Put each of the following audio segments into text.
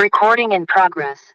Recording in progress.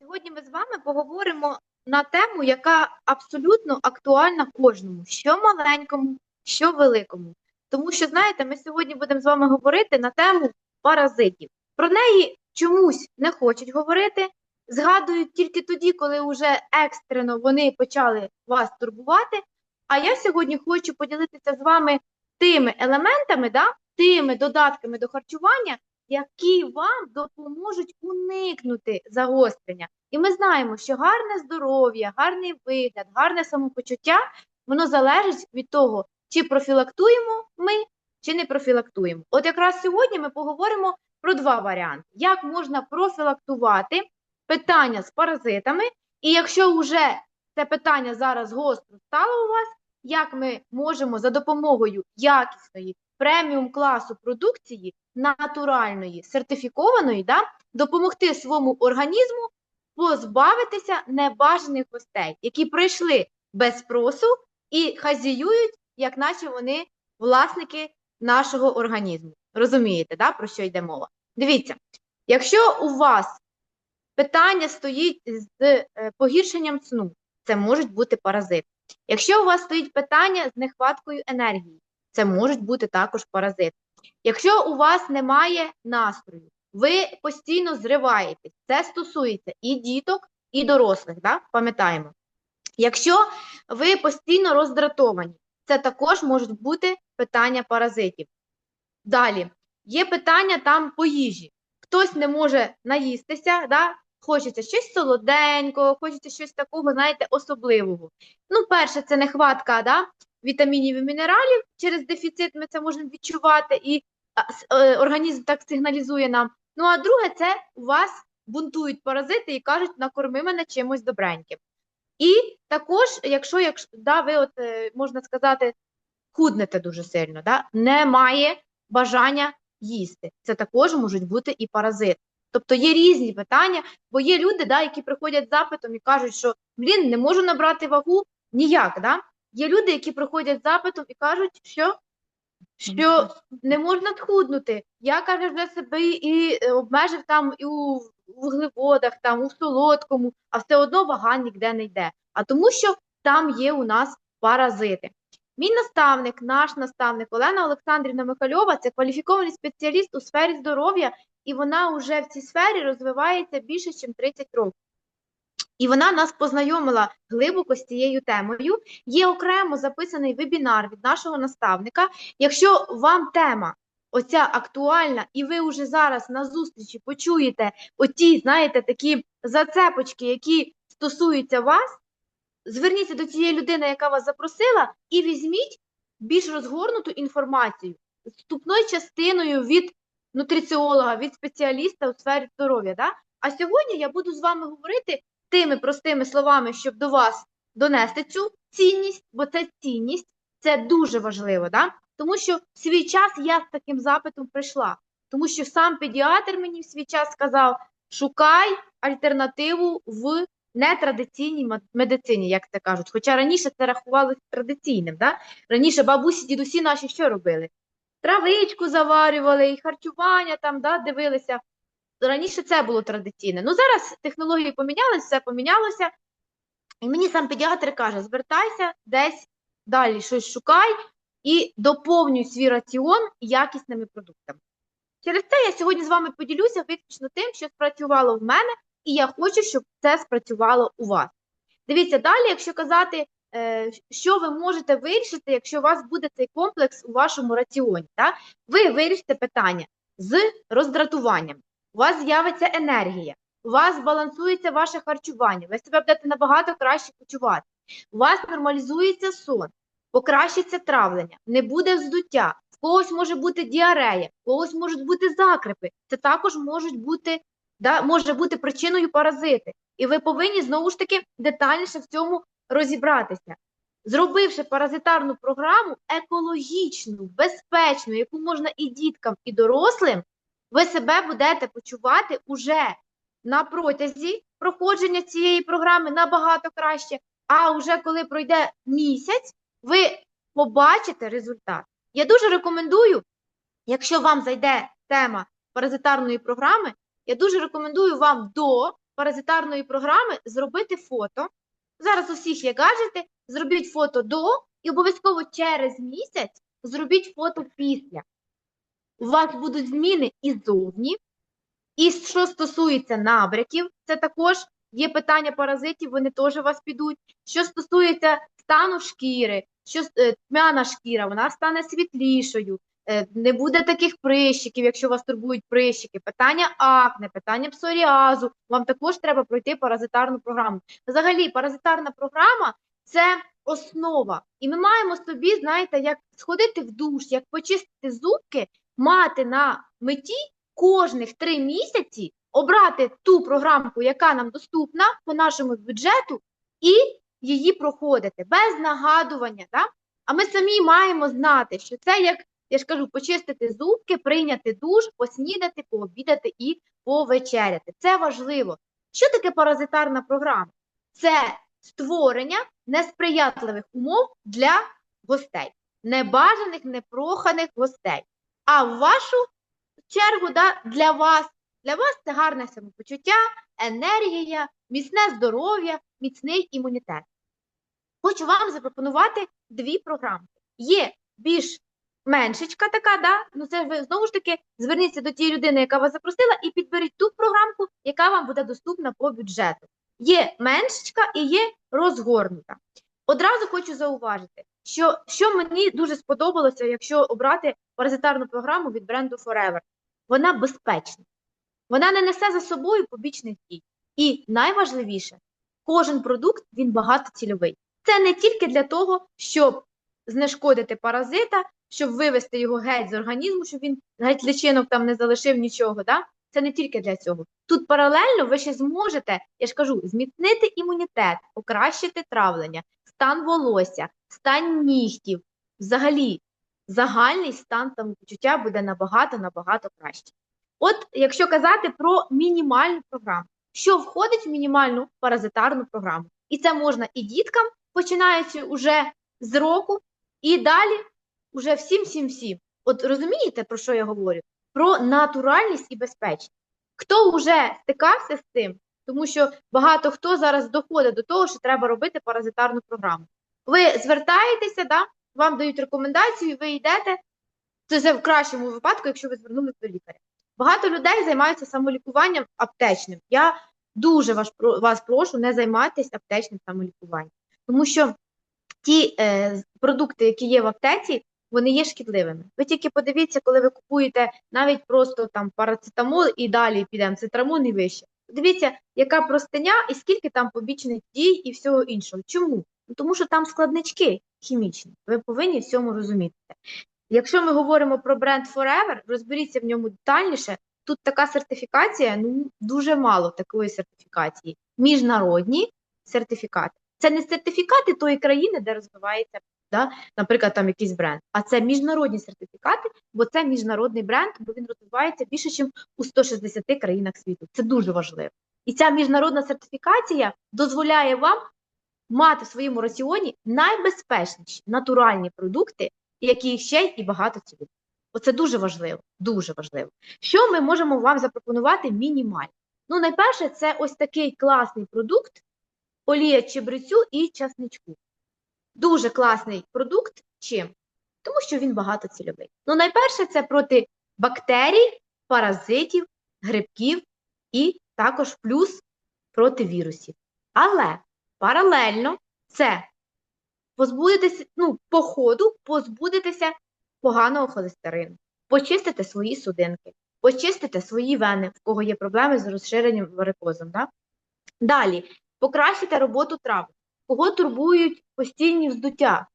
Сьогодні ми з вами поговоримо на тему, яка абсолютно актуальна кожному, що маленькому, що великому. Тому що, знаєте, ми сьогодні будемо з вами говорити на тему паразитів. Про неї чомусь не хочуть говорити, згадують тільки тоді, коли вже екстрено вони почали вас турбувати. А я сьогодні хочу поділитися з вами тими елементами, да, тими додатками до харчування, які вам допоможуть уникнути загострення. І ми знаємо, що гарне здоров'я, гарний вигляд, гарне самопочуття, воно залежить від того, чи профілактуємо ми, чи не профілактуємо. От якраз сьогодні ми поговоримо про два варіанти: як можна профілактувати питання з паразитами, і якщо вже це питання зараз гостро стало у вас, як ми можемо за допомогою якісної преміум класу продукції натуральної, сертифікованої, да, допомогти своєму організму позбавитися небажаних гостей, які прийшли без спросу і хазіюють, як наче вони власники нашого організму. Розумієте, да, про що йде мова? Дивіться, якщо у вас питання стоїть з е, погіршенням сну, це можуть бути паразити. Якщо у вас стоїть питання з нехваткою енергії, це можуть бути також паразити. Якщо у вас немає настрою, ви постійно зриваєтесь, це стосується і діток, і дорослих, да? пам'ятаємо. Якщо ви постійно роздратовані, це також можуть бути питання паразитів. Далі, є питання там по їжі. Хтось не може наїстися, да? хочеться щось солоденького, хочеться щось такого, знаєте, особливого. Ну, перше, це нехватка да? Вітамінів і мінералів, через дефіцит ми це можемо відчувати, і е, організм так сигналізує нам. Ну, а друге, це у вас бунтують паразити і кажуть, накорми мене чимось добреньким. І також, якщо, якщо да, ви, от, е, можна сказати, худнете дуже сильно, да, немає бажання їсти. Це також можуть бути і паразити. Тобто є різні питання, бо є люди, да, які приходять з запитом і кажуть, що блін, не можу набрати вагу ніяк. Да? Є люди, які приходять з запитом і кажуть, що, що не можна схуднути. Я каже, вже себе і е, обмежив там і у вуглеводах, там у солодкому, а все одно вага ніде не йде. А тому, що там є у нас паразити. Мій наставник, наш наставник Олена Олександрівна Михальова, це кваліфікований спеціаліст у сфері здоров'я, і вона вже в цій сфері розвивається більше, ніж 30 років. І вона нас познайомила глибоко з цією темою. Є окремо записаний вебінар від нашого наставника. Якщо вам тема оця актуальна, і ви вже зараз на зустрічі почуєте оті, знаєте, такі зацепочки, які стосуються вас, зверніться до цієї людини, яка вас запросила, і візьміть більш розгорнуту інформацію вступною частиною від нутриціолога, від спеціаліста у сфері здоров'я. Да? А сьогодні я буду з вами говорити тими простими словами, щоб до вас донести цю цінність, бо це цінність, це дуже важливо, да? тому що в свій час я з таким запитом прийшла, тому що сам педіатр мені в свій час сказав: шукай альтернативу в нетрадиційній медицині, як це кажуть. Хоча раніше це рахувалося традиційним. Да? Раніше бабусі, дідусі наші що робили? Травичку заварювали, і харчування там да, дивилися. Раніше це було традиційне. Ну зараз технології помінялися, все помінялося. І мені сам педіатр каже: звертайся десь далі, щось шукай і доповнюй свій раціон якісними продуктами. Через це я сьогодні з вами поділюся виключно тим, що спрацювало в мене, і я хочу, щоб це спрацювало у вас. Дивіться, далі, якщо казати, е, що ви можете вирішити, якщо у вас буде цей комплекс у вашому раціоні, так? ви вирішите питання з роздратуванням у вас з'явиться енергія, у вас балансується ваше харчування, ви себе будете набагато краще почувати, у вас нормалізується сон, покращиться травлення, не буде вздуття, в когось може бути діарея, в когось можуть бути закрипи. Це також можуть бути, да, може бути причиною паразити. І ви повинні знову ж таки детальніше в цьому розібратися. Зробивши паразитарну програму екологічну, безпечну, яку можна і діткам, і дорослим, ви себе будете почувати уже на протязі проходження цієї програми набагато краще. А вже коли пройде місяць, ви побачите результат. Я дуже рекомендую, якщо вам зайде тема паразитарної програми, я дуже рекомендую вам до паразитарної програми зробити фото. Зараз у всіх є гаджети, зробіть фото до і обов'язково через місяць зробіть фото після. У вас будуть зміни і зовні, і що стосується набряків, це також є питання паразитів, вони теж у вас підуть. Що стосується стану шкіри, що е, тьмяна шкіра, вона стане світлішою, е, не буде таких прищиків, якщо вас турбують прищики, питання акне, питання псоріазу, вам також треба пройти паразитарну програму. Взагалі, паразитарна програма це основа. І ми маємо собі, знаєте, як сходити в душ, як почистити зубки, мати на меті кожних три місяці обрати ту програмку, яка нам доступна по нашому бюджету, і її проходити без нагадування. Да? А ми самі маємо знати, що це як я ж кажу, почистити зубки, прийняти душ, поснідати, пообідати і повечеряти. Це важливо. Що таке паразитарна програма? Це створення несприятливих умов для гостей, небажаних, непроханих гостей. А в вашу чергу да, для вас, для вас це гарне самопочуття, енергія, міцне здоров'я, міцний імунітет. Хочу вам запропонувати дві програми. Є більш меншечка така, да? ну це ви знову ж таки зверніться до тієї людини, яка вас запросила, і підберіть ту програмку, яка вам буде доступна по бюджету. Є меншечка і є розгорнута. Одразу хочу зауважити, що, що мені дуже сподобалося, якщо обрати паразитарну програму від бренду Forever. Вона безпечна, вона не несе за собою побічних дій. І найважливіше, кожен продукт він багатоцільовий. Це не тільки для того, щоб знешкодити паразита, щоб вивести його геть з організму, щоб він геть личинок там не залишив нічого. Да? Це не тільки для цього. Тут паралельно ви ще зможете, я ж кажу, зміцнити імунітет, покращити травлення, стан волосся, стан нігтів. Взагалі, загальний стан самопочуття буде набагато набагато краще. От якщо казати про мінімальну програму, що входить в мінімальну паразитарну програму? І це можна і діткам, починаючи уже з року, і далі уже всім-всім-всім. От розумієте, про що я говорю? Про натуральність і безпечність. Хто вже стикався з цим, тому що багато хто зараз доходить до того, що треба робити паразитарну програму. Ви звертаєтеся, да, вам дають рекомендацію, ви йдете. Це в кращому випадку, якщо ви звернулися до лікаря. Багато людей займаються самолікуванням аптечним. Я дуже вас, вас прошу не займатися аптечним самолікуванням, тому що ті е, продукти, які є в аптеці, вони є шкідливими. Ви тільки подивіться, коли ви купуєте навіть просто там парацетамол і далі підемо цитрамон і вище. Дивіться, яка простиня і скільки там побічних дій і всього іншого. Чому? Ну, Тому що там складнички хімічні. Ви повинні в цьому розуміти. Якщо ми говоримо про бренд Forever, розберіться в ньому детальніше. Тут така сертифікація, ну дуже мало такої сертифікації. Міжнародні сертифікати. Це не сертифікати тої країни, де розвивається, да, наприклад, там якийсь бренд, а це міжнародні сертифікати, бо це міжнародний бренд, бо він розвивається більше, ніж у 160 країнах світу. Це дуже важливо. І ця міжнародна сертифікація дозволяє вам мати в своєму раціоні найбезпечніші натуральні продукти, які ще й багато цілих. Оце дуже важливо, дуже важливо. Що ми можемо вам запропонувати мінімально? Ну, найперше, це ось такий класний продукт, олія чебрецю і часничку. Дуже класний продукт. Чим? Тому що він багатоцільовий. Ну, найперше, це проти бактерій, паразитів, грибків і також плюс проти вірусів. Але паралельно це позбудетеся, ну, по ходу позбудетеся поганого холестерину, почистите свої судинки, почистите свої вени, в кого є проблеми з розширенням варикозом. Да? Далі покращите роботу трав, кого турбують постійні вздуття.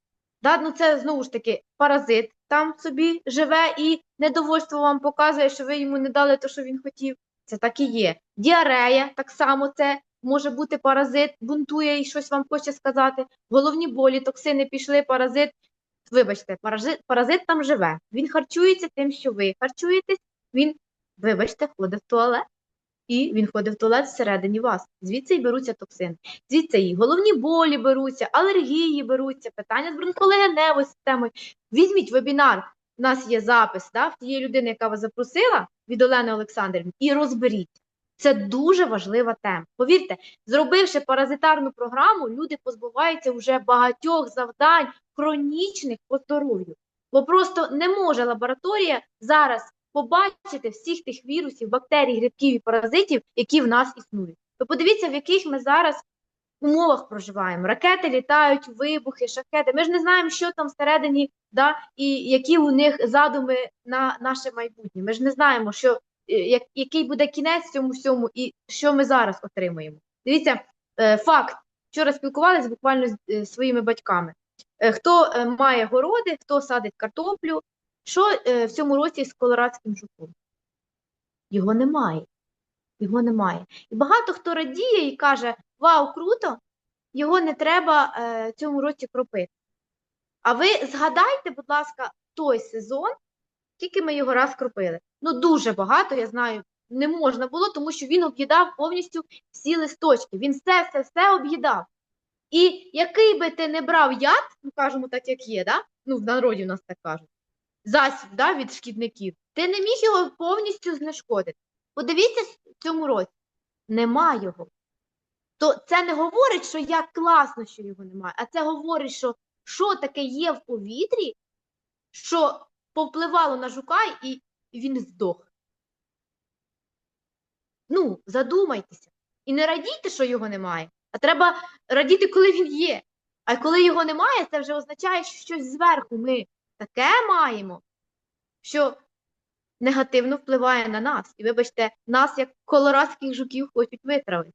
Да? Ну, це знову ж таки паразит там собі живе і недовольство вам показує, що ви йому не дали те, що він хотів. Це так і є. Діарея так само це може бути паразит, бунтує і щось вам хоче сказати. Головні болі, токсини пішли, паразит. Вибачте, паразит, паразит там живе. Він харчується тим, що ви харчуєтесь, він, вибачте, ходить в туалет. І він ходить в туалет всередині вас. Звідси і беруться токсини. Звідси і головні болі беруться, алергії беруться, питання з бронхолегеневою системою. Візьміть вебінар. У нас є запис да, в тієї людини, яка вас запросила від Олени Олександрівни, і розберіть. Це дуже важлива тема. Повірте, зробивши паразитарну програму, люди позбуваються вже багатьох завдань хронічних по здоров'ю. Бо просто не може лабораторія зараз побачити всіх тих вірусів, бактерій, грибків і паразитів, які в нас існують. То подивіться, в яких ми зараз умовах проживаємо. Ракети літають, вибухи, шахеди. Ми ж не знаємо, що там всередині, да, і які у них задуми на наше майбутнє. Ми ж не знаємо, що, е, як, який буде кінець цьому всьому і що ми зараз отримаємо. Дивіться, е, факт. Вчора спілкувалися буквально з е, своїми батьками. Хто має городи, хто садить картоплю, що е, в цьому році з колорадським жуком? Його немає. Його немає. І багато хто радіє і каже: Вау, круто! Його не треба е, цьому році кропити. А ви згадайте, будь ласка, той сезон, тільки ми його раз кропили. Ну, дуже багато, я знаю, не можна було, тому що він об'їдав повністю всі листочки. Він все, все, все об'їдав. І який би ти не брав яд, ну кажемо так, як є, да? ну в народі в нас так кажуть, засіб да, від шкідників, ти не міг його повністю знешкодити. Подивіться в цьому році, нема його. То це не говорить, що як класно, що його немає, а це говорить, що що таке є в повітрі, що повпливало на жука і він здох. Ну, задумайтеся. І не радійте, що його немає, а треба радіти, коли він є. А коли його немає, це вже означає, що щось зверху ми таке маємо, що негативно впливає на нас. І вибачте, нас, як колорадських жуків, хочуть витравити.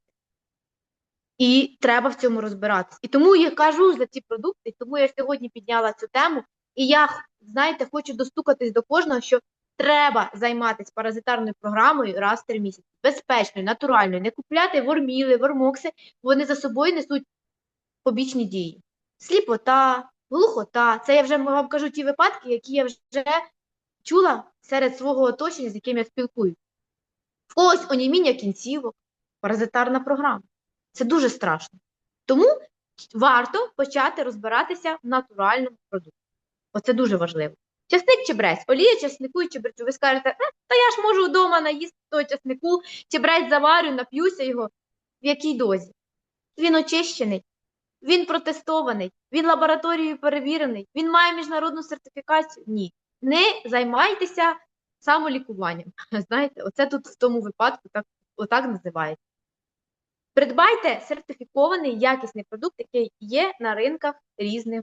І треба в цьому розбиратися. І тому я кажу за ці продукти, тому я сьогодні підняла цю тему. І я, знаєте, хочу достукатись до кожного, що треба займатися паразитарною програмою раз в три місяці. Безпечною, натуральною, не купляти ворміли, вормокси, вони за собою несуть побічні дії. Сліпота, глухота. Це я вже вам кажу ті випадки, які я вже чула серед свого оточення, з яким я спілкуюся. В когось оніміння кінцівок, паразитарна програма. Це дуже страшно. Тому варто почати розбиратися в натуральному продукті. Оце дуже важливо. Часник чебрець, олія часнику і чебрецю. Ви скажете, е, та я ж можу вдома наїсти того часнику, чебрець заварю, нап'юся його. В якій дозі? Він очищений, він протестований, він лабораторією перевірений, він має міжнародну сертифікацію? Ні. Не займайтеся самолікуванням. Знаєте, оце тут в тому випадку так, отак називається. Придбайте сертифікований якісний продукт, який є на ринках різних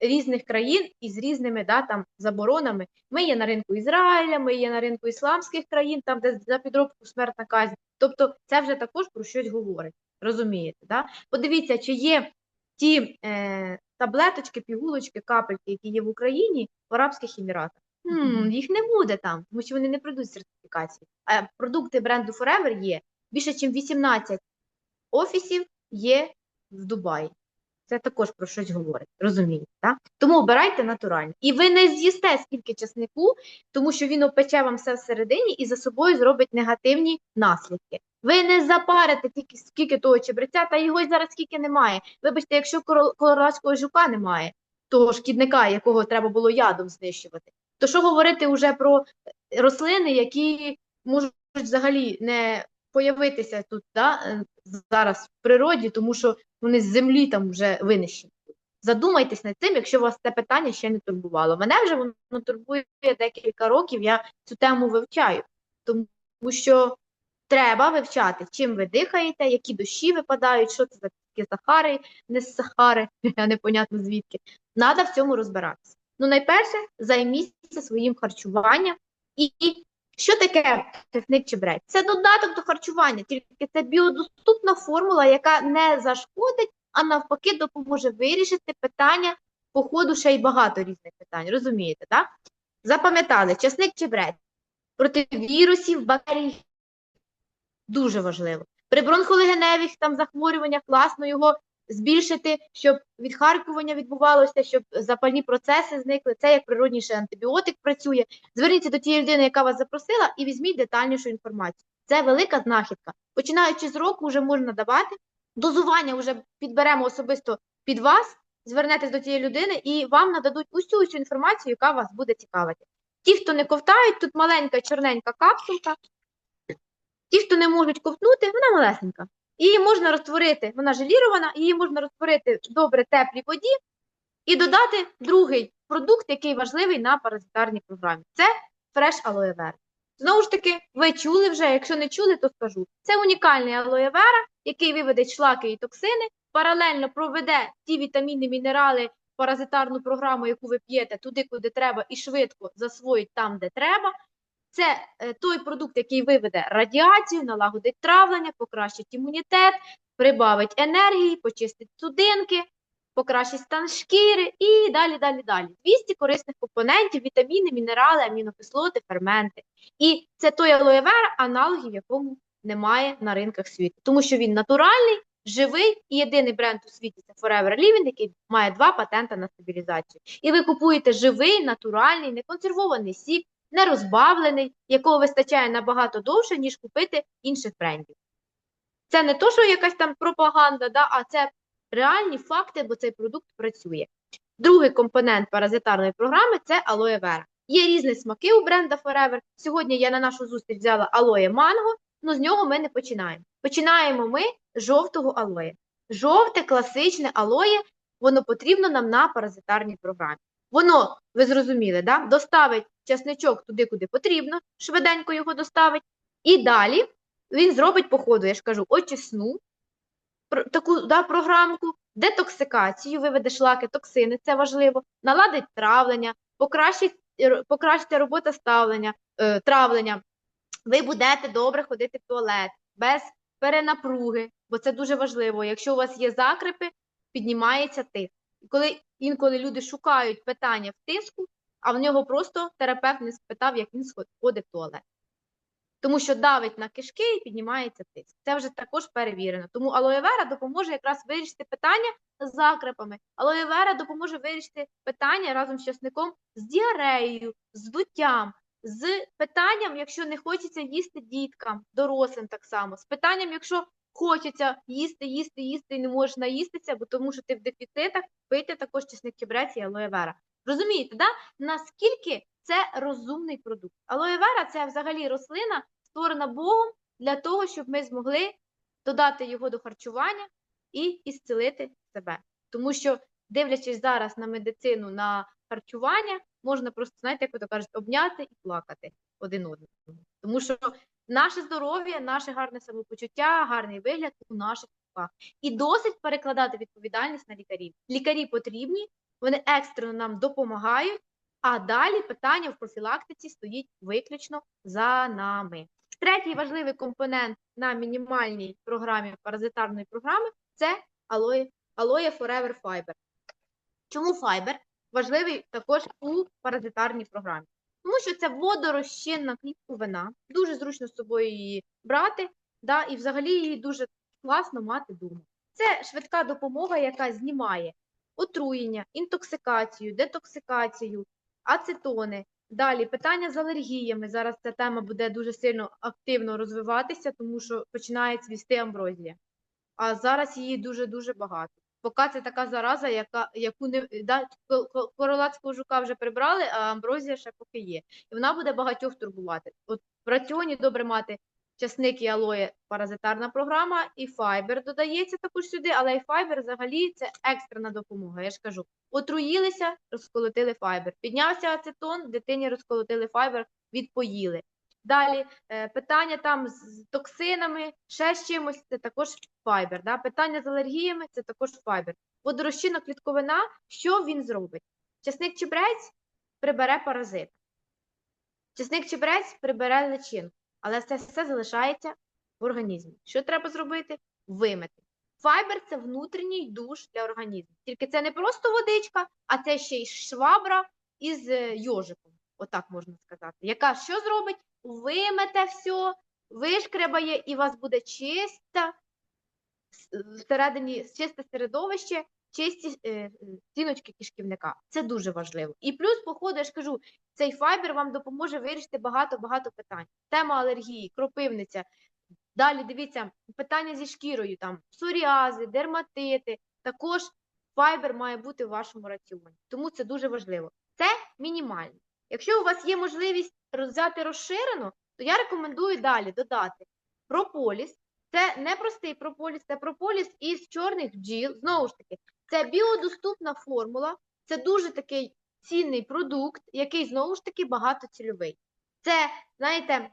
різних країн із різними да, там, заборонами. Ми є на ринку Ізраїля, ми є на ринку ісламських країн, там, де за підробку смертна казнь. Тобто це вже також про щось говорить. Розумієте? Да? Подивіться, чи є ті е, таблеточки, пігулочки, капельки, які є в Україні в Арабських Еміратах. М, їх не буде там, тому що вони не пройдуть сертифікації. А продукти бренду Forever є більше, ніж 18 офісів є в Дубаї. Це також про щось говорить, розумієте, так? Тому обирайте натуральні. І ви не з'їсте скільки часнику, тому що він опече вам все всередині і за собою зробить негативні наслідки. Ви не запарите тільки скільки того чебреця, та його й зараз скільки немає. Вибачте, якщо колорадського жука немає, того шкідника, якого треба було ядом знищувати, то що говорити вже про рослини, які можуть взагалі не появитися тут да, е, зараз в природі, тому що вони з землі там вже винищені. Задумайтесь над цим, якщо вас це питання ще не турбувало. Мене вже воно турбує декілька років, я цю тему вивчаю, тому що треба вивчати, чим ви дихаєте, які дощі випадають, що це за такі сахари, не сахари, а непонятно звідки. Треба в цьому розбиратися. Ну, найперше, займіться своїм харчуванням і що таке чесник чи чебрець? Це додаток до харчування, тільки це біодоступна формула, яка не зашкодить, а навпаки допоможе вирішити питання по ходу ще й багато різних питань. Розумієте, так? Запам'ятали, чесник чебрець проти вірусів, бактерій дуже важливо. При бронхолегеневих там захворюваннях класно його збільшити, щоб відхаркування відбувалося, щоб запальні процеси зникли. Це як природній ще антибіотик працює. Зверніться до тієї людини, яка вас запросила, і візьміть детальнішу інформацію. Це велика знахідка. Починаючи з року, вже можна давати. Дозування вже підберемо особисто під вас, звернетесь до тієї людини, і вам нададуть усю усю інформацію, яка вас буде цікавити. Ті, хто не ковтають, тут маленька чорненька капсулка. Ті, хто не можуть ковтнути, вона малесенька. Її можна розтворити, вона желірована, її можна розтворити в добре теплій воді і додати другий продукт, який важливий на паразитарній програмі. Це фреш алоє вера. Знову ж таки, ви чули вже, якщо не чули, то скажу. Це унікальний алоє вера, який виведе шлаки і токсини, паралельно проведе ті вітаміни, мінерали, паразитарну програму, яку ви п'єте, туди, куди треба, і швидко засвоїть там, де треба. Це е, той продукт, який виведе радіацію, налагодить травлення, покращить імунітет, прибавить енергії, почистить судинки, покращить стан шкіри і далі, далі, далі. 200 корисних компонентів, вітаміни, мінерали, амінокислоти, ферменти. І це той алоє вера, аналогів якому немає на ринках світу, тому що він натуральний, живий і єдиний бренд у світі це Forever Living, який має два патента на стабілізацію. І ви купуєте живий, натуральний, неконсервований сік, не розбавлений, якого вистачає набагато довше, ніж купити інших брендів. Це не то, що якась там пропаганда, да, а це реальні факти, бо цей продукт працює. Другий компонент паразитарної програми це алоє вера. Є різні смаки у бренда Forever. Сьогодні я на нашу зустріч взяла алоє манго, але з нього ми не починаємо. Починаємо ми з жовтого алоє. Жовте класичне алоє, воно потрібно нам на паразитарній програмі. Воно, ви зрозуміли, да? доставить часничок туди, куди потрібно, швиденько його доставить. І далі він зробить по ходу, я ж кажу, очисну таку да, програмку, детоксикацію, виведе шлаки, токсини, це важливо, наладить травлення, покращить, р- покращиться робота ставлення, е, травлення. Ви будете добре ходити в туалет без перенапруги, бо це дуже важливо. Якщо у вас є закрепи, піднімається тиск. І коли інколи люди шукають питання в тиску, а в нього просто терапевт не спитав, як він сход- ходить в туалет. Тому що давить на кишки і піднімається тиск. Це вже також перевірено. Тому алоє вера допоможе якраз вирішити питання з закрепами. Алоє вера допоможе вирішити питання разом з часником з діареєю, з дуттям, з питанням, якщо не хочеться їсти діткам, дорослим так само, з питанням, якщо хочеться їсти, їсти, їсти і не можеш наїстися, бо тому що ти в дефіцитах, пийте також чесник чебрець і алоє вера. Розумієте, да? наскільки це розумний продукт? Алоє вера це взагалі рослина, створена Богом для того, щоб ми змогли додати його до харчування і ісцелити себе. Тому що, дивлячись зараз на медицину, на харчування, можна просто, знаєте, як то кажуть, обняти і плакати один одному. Тому що наше здоров'я, наше гарне самопочуття, гарний вигляд у наших руках. І досить перекладати відповідальність на лікарів. Лікарі потрібні, вони екстрено нам допомагають, а далі питання в профілактиці стоїть виключно за нами. Третій важливий компонент на мінімальній програмі паразитарної програми це алоє, алоє Forever Fiber. Чому файбер важливий також у паразитарній програмі? Тому що це водорозчинна клітковина, дуже зручно з собою її брати, да, і взагалі її дуже класно мати вдома. Це швидка допомога, яка знімає отруєння, інтоксикацію, детоксикацію, ацетони. Далі питання з алергіями. Зараз ця тема буде дуже сильно активно розвиватися, тому що починає цвісти амброзія. А зараз її дуже-дуже багато. Поки це така зараза, яка, яку не да, ко- ко- королацького жука вже прибрали, а амброзія ще поки є. І вона буде багатьох турбувати. От в раціоні добре мати часник і алоє паразитарна програма, і файбер додається також сюди, але і файбер взагалі це екстрена допомога. Я ж кажу, отруїлися, розколотили файбер. Піднявся ацетон, дитині розколотили файбер, відпоїли. Далі е, питання там з токсинами, ще з чимось, це також файбер. Да? Питання з алергіями це також файбер. Водорозчинна клітковина, що він зробить? Часник чебрець прибере паразит. Часник чебрець прибере личинку, але це все залишається в організмі. Що треба зробити? Вимити. Файбер це внутрішній душ для організму. Тільки це не просто водичка, а це ще й швабра із е, йожиком, отак можна сказати. Яка що зробить? Вимете все, вишкребає, і у вас буде чиста всередині чисте середовище, чисті е, е, стіночки кишківника. Це дуже важливо. І плюс, по ходу, я ж кажу, цей файбер вам допоможе вирішити багато-багато питань. Тема алергії, кропивниця. Далі дивіться, питання зі шкірою, там псоріази, дерматити. Також файбер має бути в вашому раціоні. Тому це дуже важливо. Це мінімально. Якщо у вас є можливість взяти розширену, то я рекомендую далі додати прополіс. Це не простий прополіс, це прополіс із чорних бджіл. Знову ж таки, це біодоступна формула, це дуже такий цінний продукт, який знову ж таки багатоцільовий. Це, знаєте,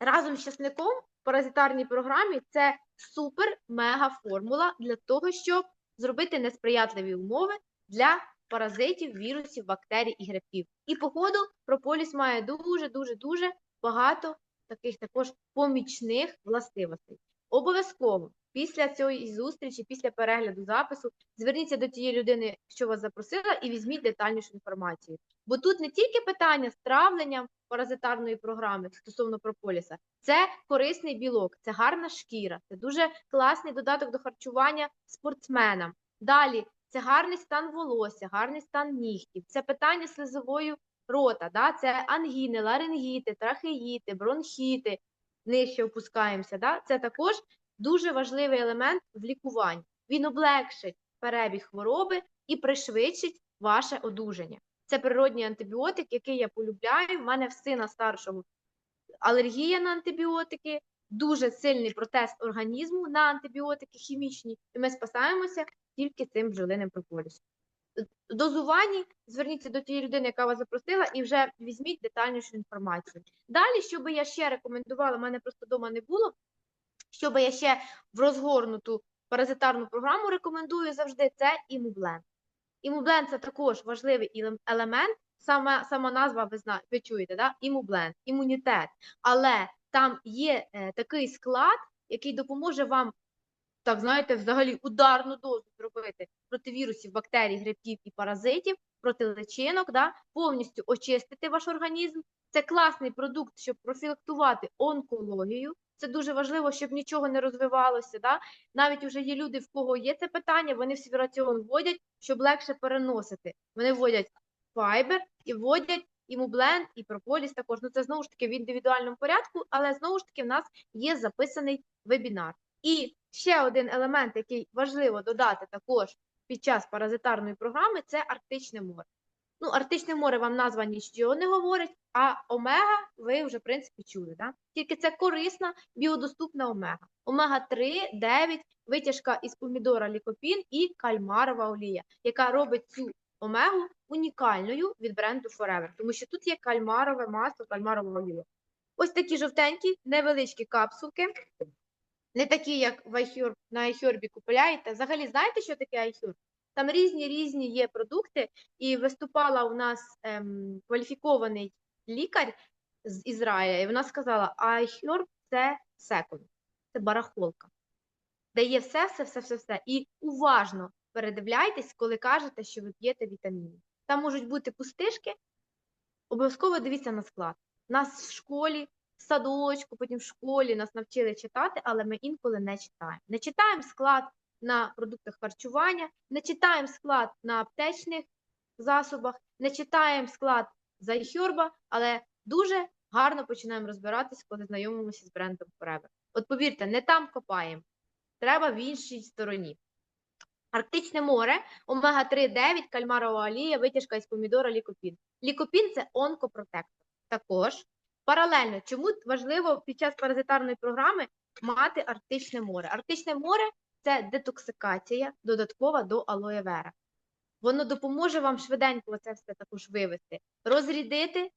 разом з часником в паразитарній програмі це супер-мега формула для того, щоб зробити несприятливі умови для паразитів, вірусів, бактерій і грибків. І, походу, прополіс має дуже-дуже-дуже багато таких також помічних властивостей. Обов'язково після цієї зустрічі, після перегляду запису, зверніться до тієї людини, що вас запросила, і візьміть детальнішу інформацію. Бо тут не тільки питання з травленням паразитарної програми стосовно прополіса, це корисний білок, це гарна шкіра, це дуже класний додаток до харчування спортсменам. Далі це гарний стан волосся, гарний стан нігтів, це питання слизової рота, да? це ангіни, ларингіти, трахеїти, бронхіти, нижче опускаємося. Да? Це також дуже важливий елемент в лікуванні. Він облегшить перебіг хвороби і пришвидшить ваше одужання. Це природній антибіотик, який я полюбляю. В мене в сина старшого алергія на антибіотики, дуже сильний протест організму на антибіотики хімічні, і ми спасаємося тільки цим бджолиним прополісом. Дозуванні зверніться до тієї людини, яка вас запросила, і вже візьміть детальнішу інформацію. Далі, що би я ще рекомендувала, в мене просто вдома не було. Що би я ще в розгорнуту паразитарну програму рекомендую завжди, це імублен. Імублен це також важливий елемент. Саме сама назва ви зна, ви чуєте, да? імублен, імунітет. Але там є е, такий склад, який допоможе вам, так знаєте, взагалі ударну дозу зробити проти вірусів, бактерій, грибків і паразитів, проти личинок, да? повністю очистити ваш організм. Це класний продукт, щоб профілактувати онкологію. Це дуже важливо, щоб нічого не розвивалося. Да? Навіть вже є люди, в кого є це питання, вони в свій раціон вводять, щоб легше переносити. Вони вводять файбер і вводять імублен, і прополіс також. Ну це знову ж таки в індивідуальному порядку, але знову ж таки в нас є записаний вебінар. І ще один елемент, який важливо додати також під час паразитарної програми, це Арктичне море. Ну, Арктичне море вам назва нічого не говорить, а омега ви вже, в принципі, чули. Да? Тільки це корисна біодоступна омега. Омега-3, 9, витяжка із помідора лікопін і кальмарова олія, яка робить цю омегу унікальною від бренду Forever, тому що тут є кальмарове масло, кальмарова олія. Ось такі жовтенькі, невеличкі капсулки, не такі, як в iHerb, на iHerb купуєте. Взагалі, знаєте, що таке iHerb? Там різні різні є продукти, і виступала у нас ем, кваліфікований лікар з Ізраїля, і вона сказала: iHerb – це секунд, це барахолка, де є все, все, все, все, все. І уважно передивляйтесь, коли кажете, що ви п'єте вітаміни. Там можуть бути пустишки, обов'язково дивіться на склад. Нас в школі, в садочку, потім в школі нас навчили читати, але ми інколи не читаємо. Не читаємо склад на продуктах харчування, не читаємо склад на аптечних засобах, не читаємо склад за iHerb, але дуже гарно починаємо розбиратись, коли знайомимося з брендом Forever. От повірте, не там копаємо, треба в іншій стороні. Арктичне море, омега-3, 9, кальмарова олія, витяжка із помідора, лікопін. Лікопін це онкопротектор. Також паралельно, чому важливо під час паразитарної програми мати Арктичне море? Арктичне море це детоксикація додаткова до алоє вера. Воно допоможе вам швиденько це все також вивести, розрідити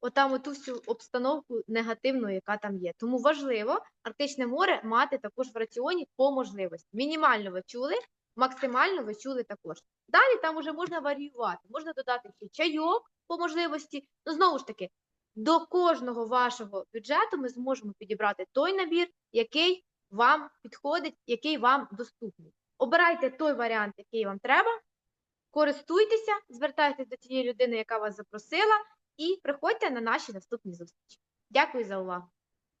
отам оту всю обстановку негативну, яка там є. Тому важливо Арктичне море мати також в раціоні по можливості. Мінімально ви чули, максимально ви чули також. Далі там вже можна варіювати, можна додати ще чайок по можливості. Ну, знову ж таки, до кожного вашого бюджету ми зможемо підібрати той набір, який вам підходить, який вам доступний. Обирайте той варіант, який вам треба, користуйтеся, звертайтеся до тієї людини, яка вас запросила, і приходьте на наші наступні зустрічі. Дякую за увагу!